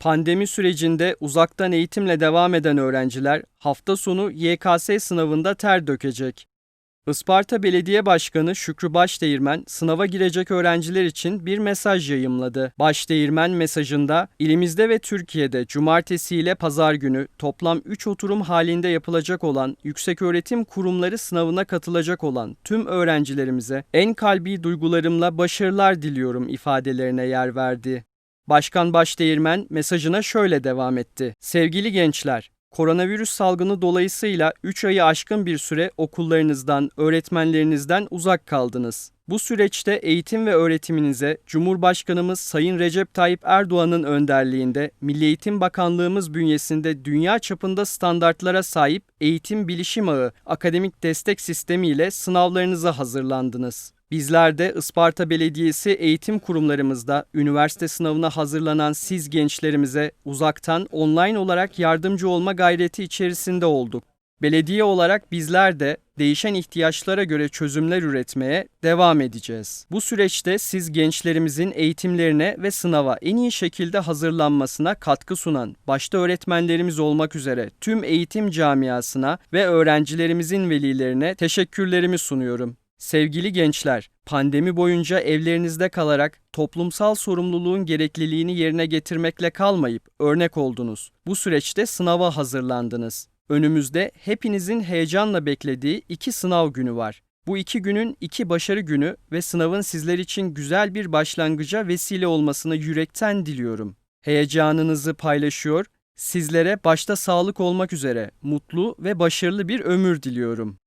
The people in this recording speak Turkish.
Pandemi sürecinde uzaktan eğitimle devam eden öğrenciler hafta sonu YKS sınavında ter dökecek. Isparta Belediye Başkanı Şükrü Başdeğirmen sınava girecek öğrenciler için bir mesaj yayımladı. Başdeğirmen mesajında ilimizde ve Türkiye'de cumartesi ile pazar günü toplam 3 oturum halinde yapılacak olan yükseköğretim kurumları sınavına katılacak olan tüm öğrencilerimize en kalbi duygularımla başarılar diliyorum ifadelerine yer verdi. Başkan Başdeğirmen mesajına şöyle devam etti. Sevgili gençler, koronavirüs salgını dolayısıyla 3 ayı aşkın bir süre okullarınızdan, öğretmenlerinizden uzak kaldınız. Bu süreçte eğitim ve öğretiminize Cumhurbaşkanımız Sayın Recep Tayyip Erdoğan'ın önderliğinde Milli Eğitim Bakanlığımız bünyesinde dünya çapında standartlara sahip eğitim bilişim ağı akademik destek sistemi ile sınavlarınıza hazırlandınız. Bizler de Isparta Belediyesi eğitim kurumlarımızda üniversite sınavına hazırlanan siz gençlerimize uzaktan online olarak yardımcı olma gayreti içerisinde olduk. Belediye olarak bizler de değişen ihtiyaçlara göre çözümler üretmeye devam edeceğiz. Bu süreçte siz gençlerimizin eğitimlerine ve sınava en iyi şekilde hazırlanmasına katkı sunan başta öğretmenlerimiz olmak üzere tüm eğitim camiasına ve öğrencilerimizin velilerine teşekkürlerimi sunuyorum. Sevgili gençler, pandemi boyunca evlerinizde kalarak toplumsal sorumluluğun gerekliliğini yerine getirmekle kalmayıp örnek oldunuz. Bu süreçte sınava hazırlandınız. Önümüzde hepinizin heyecanla beklediği iki sınav günü var. Bu iki günün iki başarı günü ve sınavın sizler için güzel bir başlangıca vesile olmasını yürekten diliyorum. Heyecanınızı paylaşıyor, sizlere başta sağlık olmak üzere mutlu ve başarılı bir ömür diliyorum.